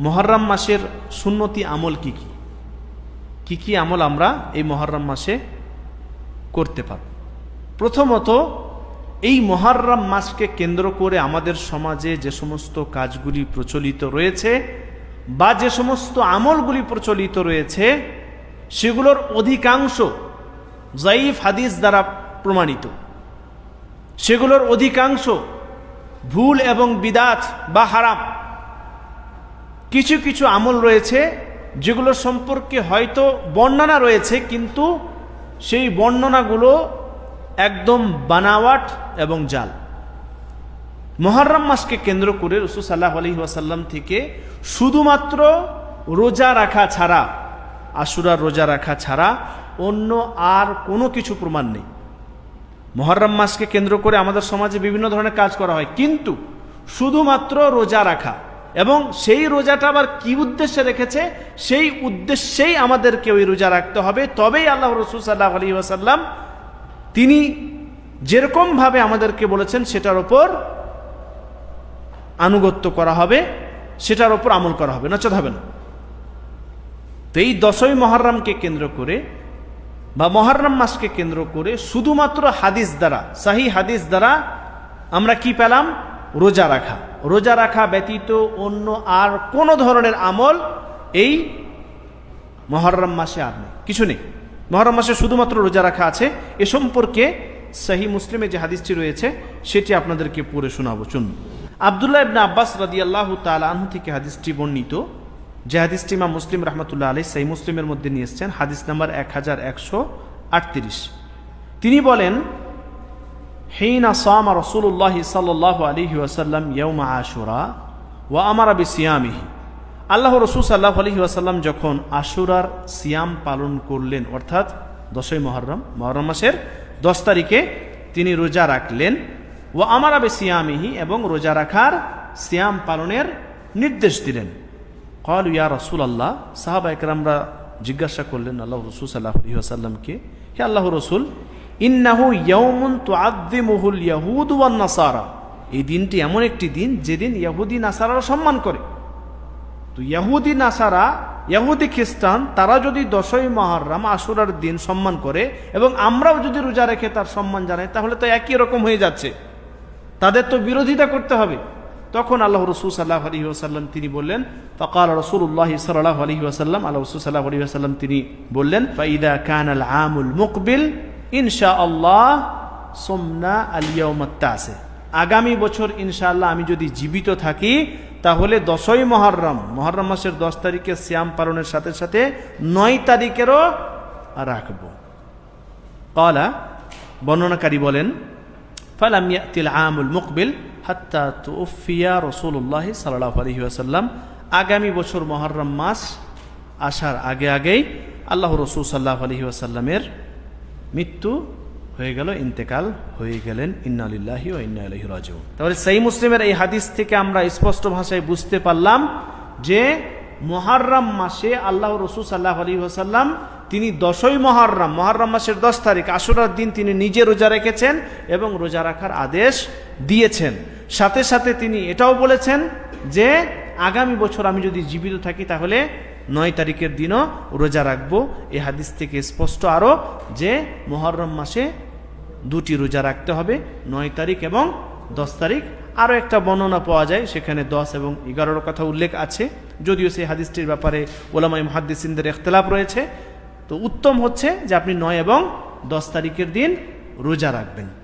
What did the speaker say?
মহরম মাসের সুন্নতি আমল কি কি? কি কি আমল আমরা এই মহরম মাসে করতে পারব? প্রথমত, এই মহরম মাসকে কেন্দ্র করে আমাদের সমাজে যে সমস্ত কাজগুলি প্রচলিত রয়েছে বা যে সমস্ত আমলগুলি প্রচলিত রয়েছে, সেগুলোর অধিকাংশ জাইফ হাদিস দ্বারা প্রমাণিত। সেগুলোর অধিকাংশ ভুল এবং বিদাত বা হারাম কিছু কিছু আমল রয়েছে, যেগুলো সম্পর্কে হয়তো বর্ণনা রয়েছে, কিন্তু সেই বর্ণনাগুলো একদম বানাওয়াট এবং জাল। মহরম মাসকে কেন্দ্র করে রসুল সাল্লাহ আলী ওয়াসাল্লাম থেকে শুধুমাত্র রোজা রাখা ছাড়া আশুরার রোজা রাখা ছাড়া অন্য আর কোনো কিছু প্রমাণ নেই। মহরম মাসকে কেন্দ্র করে আমাদের সমাজে বিভিন্ন ধরনের কাজ করা হয়, কিন্তু শুধুমাত্র রোজা রাখা এবং সেই রোজাটা আবার কি উদ্দেশ্যে রেখেছে? সেই উদ্দেশ্যেই আমাদেরকে ওই রোজা রাখতে হবে। তবেই আল্লাহ রসুল সাল্লাহ আলী ওয়াসাল্লাম তিনি যেরকমভাবে আমাদেরকে বলেছেন, সেটার ওপর আনুগত্য করা হবে, সেটার ওপর আমল করা হবে। নচেত হবে না। তো এই দশই মহরমকে কেন্দ্র করে বা মহরম মাসকে কেন্দ্র করে শুধুমাত্র হাদিস দ্বারা, সাহি হাদিস দ্বারা আমরা কি পেলাম? রোজা রাখা। রোজা রাখা ব্যতীত অন্য আর কোনো ধরনের আমল এই মহরম মাসে আর নেই। কিছু নেই। মহরম মাসে শুধুমাত্র রোজা রাখা আছে। এ সম্পর্কে সাহি মুসলিমে যে হাদিসটি রয়েছে, সেটি আপনাদেরকে পড়ে শোনাবো। চুন আবদুল্লাহ ইবনা আব্বাস রাদি আল্লাহ তালাহু থেকে হাদিসটি বর্ণিত। যে হাদিসটি মা মুসলিম রহমতুল্লাহ আলী সাই মুসলিমের মধ্যে নিয়ে এসছেন, হাদিস নাম্বার এক হাজার একশো আটত্রিশ। তিনি বলেন হেইনা সামা রসুল্লাহ সাল্লাহ আলহি ওয়াসাল্লাম ইয়ৌমা আশুরা ওয়া আমারা বি সিয়ামিহি আল্লাহ রসুল সাল্লাহ আলহি ওয়াসাল্লাম যখন আশুরার সিয়াম পালন করলেন, অর্থাৎ দশই মহরম মহরম মাসের দশ তারিখে তিনি রোজা রাখলেন। ও আমারা বে সিয়ামিহি এবং রোজা রাখার সিয়াম পালনের নির্দেশ দিলেন। কল ইয়া রসুল আল্লাহ সাহাবা একরামরা জিজ্ঞাসা করলেন আল্লাহ রসুল সাল্লাহ আলহি আসাল্লামকে হে আল্লাহ রসুল ইন্নাহু ইয়ৌমুন তো আদিমহুল ইয়াহুদ ওয়ান নাসারা। এই দিনটি এমন একটি দিন যেদিন ইয়াহুদি নাসারারা সম্মান করে। তো ইয়াহুদি নাসারা, ইয়াহুদি খ্রিস্টান, তারা যদি দশই মহরম আশুরার দিন সম্মান করে এবং আমরাও যদি রোজা রেখে তার সম্মান জানাই, তাহলে তো একই রকম হয়ে যাচ্ছে। তাদের তো বিরোধিতা করতে হবে। তখন আল্লাহ রসুল সাল্লাহ আলী ওসাল্লাম তিনি বললেন, ফকাল রসুল্লাহ সাল্লাহ আলী ওসাল্লাম আল্লাহ রসুল সাল্লাহ আলী ওসাল্লাম তিনি বললেন ফাইদা কান আল আমুল মুকবিল ইনশা আল্লাহ সোমনা আলিয়াউমাত্তাসে আগামী বছর ইনশাআল্লাহ আমি যদি জীবিত থাকি, তাহলে দশই মহরম মহরম মাসের দশ তারিখে শ্যাম পালনের সাথে সাথে নয় তারিখেরও রাখব। কলা বর্ণনাকারী বলেন, ফালাম ইয়াতিল আমুল মুকবিল হাত্তা তুফিয়া রসুল্লাহ সাল্লাহ আলহি আসাল্লাম আগামী বছর মহরম মাস আসার আগে আগেই আল্লাহ রসুল সাল্লাহ আলহি আসাল্লামের মৃত্যু হয়ে গেল, ইন্তেকাল হয়ে গেলেন ইন্নালিল্লাহি ও ইন্না আলহি রাজু তাহলে সেই মুসলিমের এই হাদিস থেকে আমরা স্পষ্ট ভাষায় বুঝতে পারলাম যে মহারম মাসে আল্লাহ রসুল সাল্লাহ আলী আসাল্লাম তিনি দশই মহারম মহারম মাসের দশ তারিখ আশুরার দিন তিনি নিজে রোজা রেখেছেন এবং রোজা রাখার আদেশ দিয়েছেন। সাথে সাথে তিনি এটাও বলেছেন যে, আগামী বছর আমি যদি জীবিত থাকি তাহলে নয় তারিখের দিনও রোজা রাখব। এ হাদিস থেকে স্পষ্ট আরও যে মহরম মাসে দুটি রোজা রাখতে হবে, নয় তারিখ এবং দশ তারিখ। আরও একটা বর্ণনা পাওয়া যায়, সেখানে দশ এবং এগারোর কথা উল্লেখ আছে। যদিও সেই হাদিসটির ব্যাপারে ওলামাই মহাদ্দিসিনদের এখতলাফ রয়েছে। তো উত্তম হচ্ছে যে আপনি নয় এবং দশ তারিখের দিন রোজা রাখবেন।